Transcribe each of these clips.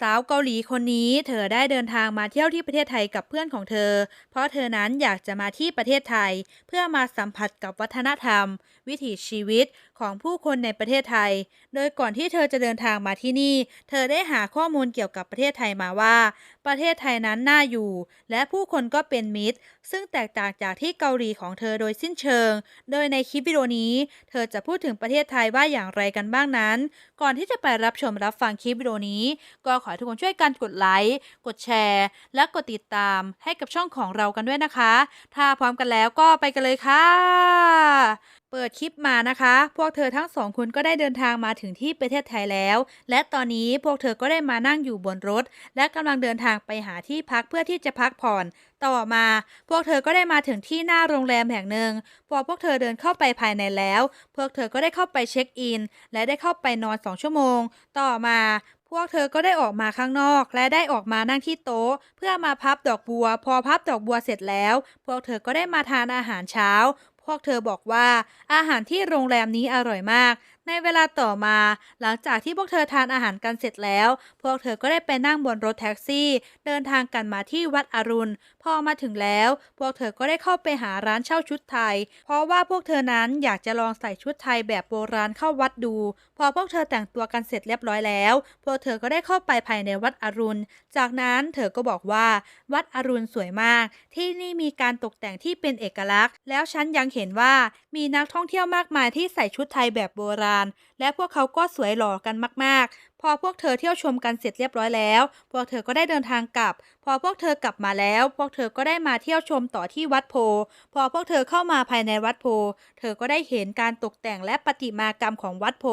สาวเกาหลีคนนี้เธอได้เดินทางมาเที่ยวที่ประเทศไทยกับเพื่อนของเธอ เพราะเธอนั้นอยากจะมาที่ประเทศไทย เพื่อมาสัมผัสกับวัฒนธรรม วิถีชีวิตของผู้คนในประเทศไทย โดยก่อนที่เธอจะเดินทางมาที่นี่ เธอได้หาข้อมูลเกี่ยวกับประเทศไทยมาว่า ประเทศไทยนั้นน่าอยู่ และผู้คนก็เป็นมิตร ซึ่งแตกต่างจากที่เกาหลีของเธอโดยสิ้นเชิง โดยในคลิปวิดีโอนี้ เธอจะพูดถึงประเทศไทยว่าอย่างไรกันบ้างนั้น ก่อนที่จะไปรับชมรับฟังคลิปวิดีโอนี้ก็ขอให้ทุกคนช่วยกันกดไลค์ กดแชร์ และกดติดตามให้กับช่องของเรากันด้วยนะคะ ถ้าพร้อมกันแล้วก็ไปกันเลยค่ะ เปิดคลิปมานะคะ พวกเธอทั้งสองคนก็ได้เดินทางมาถึงที่ประเทศไทยแล้ว และตอนนี้พวกเธอก็ได้มานั่งอยู่บนรถ และกำลังเดินทางไปหาที่พักเพื่อที่จะพักผ่อน ต่อมา พวกเธอก็ได้มาถึงที่หน้าโรงแรมแห่งหนึ่ง พอพวกเธอเดินเข้าไปภายในแล้ว พวกเธอก็ได้เข้าไปเช็คอิน และได้เข้าไปนอนสองชั่วโมง ต่อมา พวกเธอก็ได้ออกมาข้างนอก และได้ออกมานั่งที่โต๊ะ เพื่อมาพับดอกบัว พอพับดอกบัวเสร็จแล้ว พวกเธอก็ได้มาทานอาหารเช้า พวกเธอบอกว่าอาหารที่โรงแรมนี้อร่อยมาก ในเวลาต่อมา หลังจากที่พวกเธอทานอาหารกันเสร็จแล้ว พวกเธอก็ได้ไปนั่งบนรถแท็กซี่ เดินทางกันมาที่วัดอรุณ พอมาถึงแล้ว พวกเธอก็ได้เข้าไปหาร้านเช่าชุดไทย เพราะว่าพวกเธอนั้นอยากจะลองใส่ชุดไทยแบบโบราณเข้าวัดดู พอพวกเธอแต่งตัวกันเสร็จเรียบร้อยแล้ว พวกเธอก็ได้เข้าไปภายในวัดอรุณ จากนั้นเธอก็บอกว่า วัดอรุณสวยมาก ที่นี่มีการตกแต่งที่เป็นเอกลักษณ์ แล้วฉันยังเห็นว่ามีนักท่องเที่ยวมากมายที่ใส่ชุดไทยแบบโบราณ และพวกเขาก็สวยหล่อกันมาก ๆ อพวกเธอเที่ยวชมกันเสร็จเรียบร้อยแล้ว พวกเธอก็ได้เดินทางกลับ พอพวกเธอกลับมาแล้ว พวกเธอก็ได้มาเที่ยวชมต่อที่วัดโพ พอพวกเธอเข้ามาภายในวัดโพ เธอก็ได้เห็นการตกแต่งและประติมากรรมของวัดโพ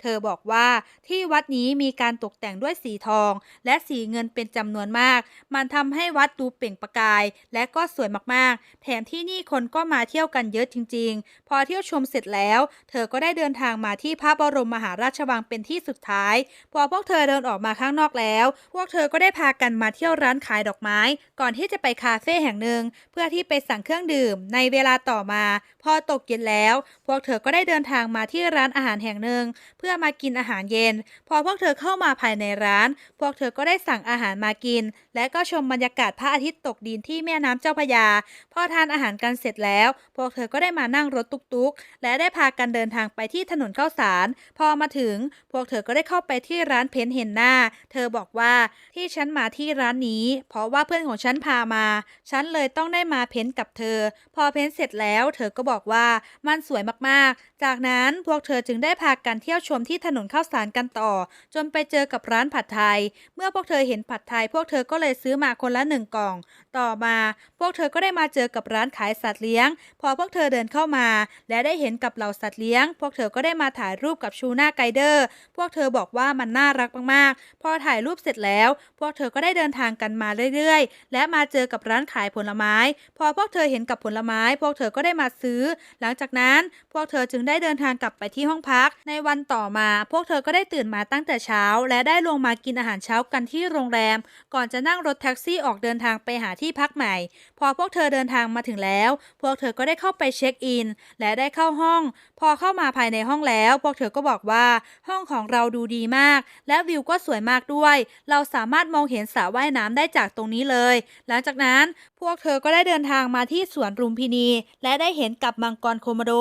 เธอบอกว่าที่วัดนี้มีการตกแต่งด้วยสีทอง และสีเงินเป็นจำนวนมาก มันทำให้วัดดูเปล่งประกาย และก็สวยมากๆ แถมที่นี่คนก็มาเที่ยวกันเยอะจริง ๆ พอเที่ยวชมเสร็จแล้ว เธอก็ได้เดินทางมาที่พระบรมมหาราชวังเป็นที่สุดท้ายพอพวกเธอเดินออกมาข้างนอกแล้ว พวกเธอก็ได้พากันมาเที่ยวร้านขายดอกไม้ ก่อนที่จะไปคาเฟ่แห่งหนึ่ง เพื่อที่ไปสั่งเครื่องดื่ม ในเวลาต่อมา พอตกเย็นแล้ว พวกเธอก็ได้เดินทางมาที่ร้านอาหารแห่งหนึ่ง เพื่อมากินอาหารเย็น พอพวกเธอเข้ามาภายในร้าน พวกเธอก็ได้สั่งอาหารมากิน และก็ชมบรรยากาศพระอาทิตย์ตกดินที่แม่น้ำเจ้าพระยา พอทานอาหารกันเสร็จแล้ว พวกเธอก็ได้มานั่งรถตุกๆ และได้พากันเดินทางไปที่ถนนข้าวสาร พอมาถึง พวกเธอก็ได้เข้าไปที่ที่ร้านเพ้นท์เฮนนาเธอบอกว่าที่ฉันมาที่ร้านนี้ เพราะว่าเพื่อนของฉันพามา ฉันเลยต้องได้มาเพ้นท์กับเธอ พอเพ้นท์เสร็จแล้ว เธอก็บอกว่ามันสวยมากๆ จากนั้นพวกเธอจึงได้พากันเที่ยวชมที่ถนนข้าวสารกันต่อ จนไปเจอกับร้านผัดไทย เมื่อพวกเธอเห็นผัดไทย พวกเธอก็เลยซื้อมาคนละหนึ่งกล่อง ต่อมา พวกเธอก็ได้มาเจอกับร้านขายสัตว์เลี้ยง พอพวกเธอเดินเข้ามา และได้เห็นกับเหล่าสัตว์เลี้ยง พวกเธอก็ได้มาถ่ายรูปกับชูน่าไกเดอร์ พวกเธอบอกว่ามันน่ารักมากๆ พอถ่ายรูปเสร็จแล้ว พวกเธอก็ได้เดินทางกันมาเรื่อยๆ และมาเจอกับร้านขายผลไม้ พอพวกเธอเห็นกับผลไม้ พวกเธอก็ได้มาซื้อ หลังจากนั้นพวกเธอจึงได้เดินทางกลับไปที่ห้องพัก ในวันต่อมา พวกเธอก็ได้ตื่นมาตั้งแต่เช้า และได้ลงมากินอาหารเช้ากันที่โรงแรม ก่อนจะนั่งรถแท็กซี่ออกเดินทางไปหาที่พักใหม่ พอพวกเธอเดินทางมาถึงแล้ว พวกเธอก็ได้เข้าไปเช็คอิน และได้เข้าห้อง พอเข้ามาภายในห้องแล้ว พวกเธอก็บอกว่าห้องของเราดูดีมากและวิวก็สวยมากด้วย เราสามารถมองเห็นสระว่ายน้ำได้จากตรงนี้เลย หลังจากนั้นพวกเธอก็ได้เดินทางมาที่สวนรุมพินี และได้เห็นกับมังกรโคโมโด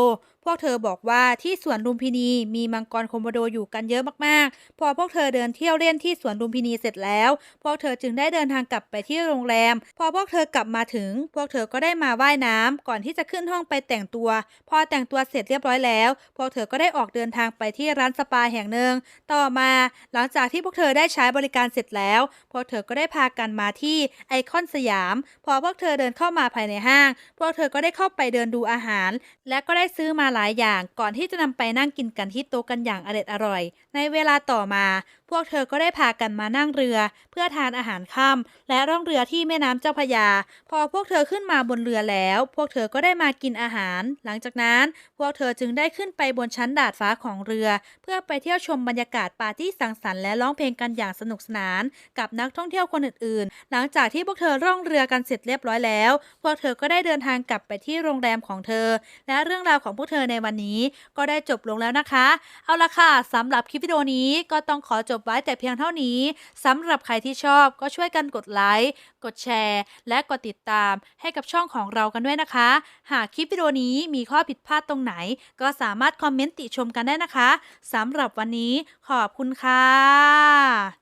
พวกเธอบอกว่าที่สวนลุมพินีมีมังกรโคโมโดอยู่กันเยอะมากๆ พอพวกเธอเดินเที่ยวเล่นที่สวนลุมพินีเสร็จแล้ว พวกเธอจึงได้เดินทางกลับไปที่โรงแรม พอพวกเธอกลับมาถึง พวกเธอก็ได้มาว่ายน้ำก่อนที่จะขึ้นห้องไปแต่งตัว พอแต่งตัวเสร็จเรียบร้อยแล้ว พวกเธอก็ได้ออกเดินทางไปที่ร้านสปาแห่งหนึ่งต่อมาหลังจากที่พวกเธอได้ใช้บริการเสร็จแล้ว พวกเธอก็ได้พากันมาที่ไอคอนสยาม พอพวกเธอเดินเข้ามาภายในห้าง พวกเธอก็ได้เข้าไปเดินดูอาหาร และก็ได้ซื้อมาหลายอย่างก่อนที่จะนำไปนั่งกินกันที่โต๊ะกันอย่างอร็ดอร่อย ในเวลาต่อมา พวกเธอก็ได้พากันมานั่งเรือ เพื่อทานอาหารค่ำและร่องเรือที่แม่น้ำเจ้าพยา พอพวกเธอขึ้นมาบนเรือแล้ว พวกเธอก็ได้มากินอาหาร หลังจากนั้น พวกเธอจึงได้ขึ้นไปบนชั้นดาดฟ้าของเรือ เพื่อไปเที่ยวชมบรรยากาศปาร์ตี้สังสรรค์และร้องเพลงกันอย่างสนุกสนาน กับนักท่องเที่ยวคนอื่นๆ หลังจากที่พวกเธอร่องเรือกันเสร็จเรียบร้อยแล้ว พวกเธอก็ได้เดินทางกลับไปที่โรงแรมของเธอ และเรื่องราวของพวกเธออในวันนี้ก็ได้จบลงแล้วนะคะ เอาละค่ะสำหรับคลิปวิดีโอนี้ก็ต้องขอจบไว้แต่เพียงเท่านี้สำหรับใครที่ชอบก็ช่วยกันกดไลค์กดแชร์ และกดติดตามให้กับช่องของเรากันด้วยนะคะ หากคลิปวิดีโอนี้มีข้อผิดพลาดตรงไหน ก็สามารถคอมเมนต์ติชมกันได้นะคะสำหรับวันนี้ขอบคุณค่ะ